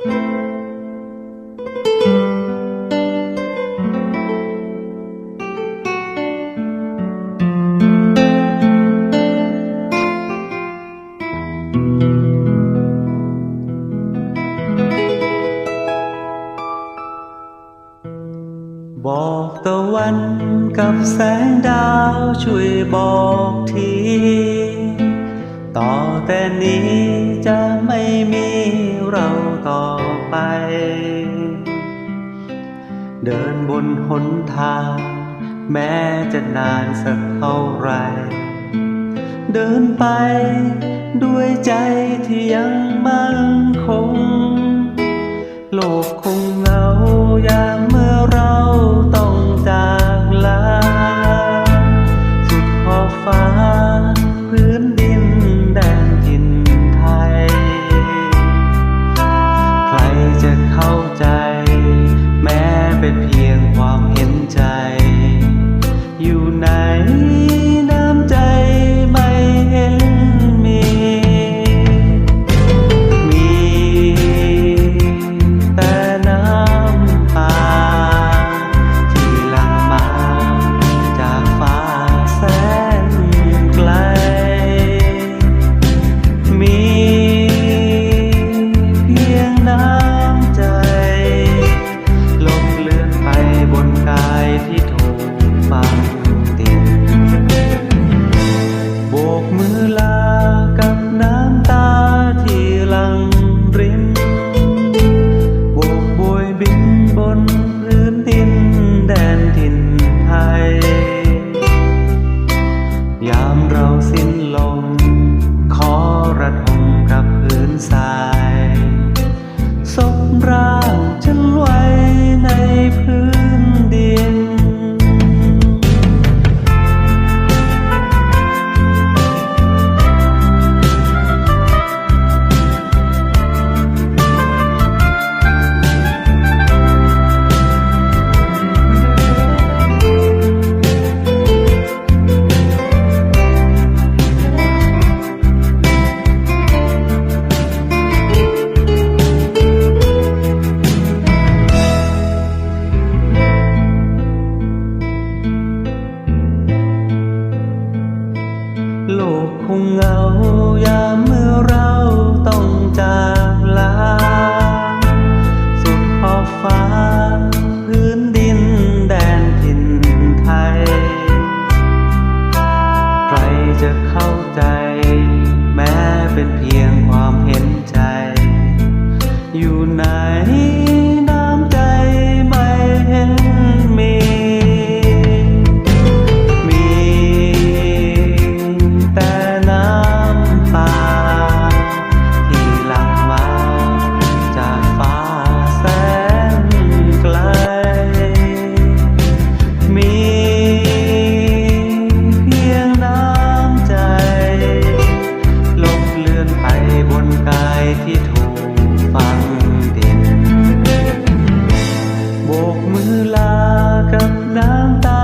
บอกตะวันกับ ต่อแต่นี้จะไม่มีเราต่อไป เดินบนหนทาง แม้จะนานสักเท่าไร เดินไปด้วยใจที่ยังมั่นคง โลกคงเราจะมือ สิ้นลม ขอระทมกับพื้นทราย คงเหงายามเมื่อเราต้องจากลา สุดขอบฟ้า พื้นดินแดนถิ่นไทย ใครจะเข้าใจ แม้เป็นเพียงความเห็นใจ อยู่ไหน อลากับน้ำตา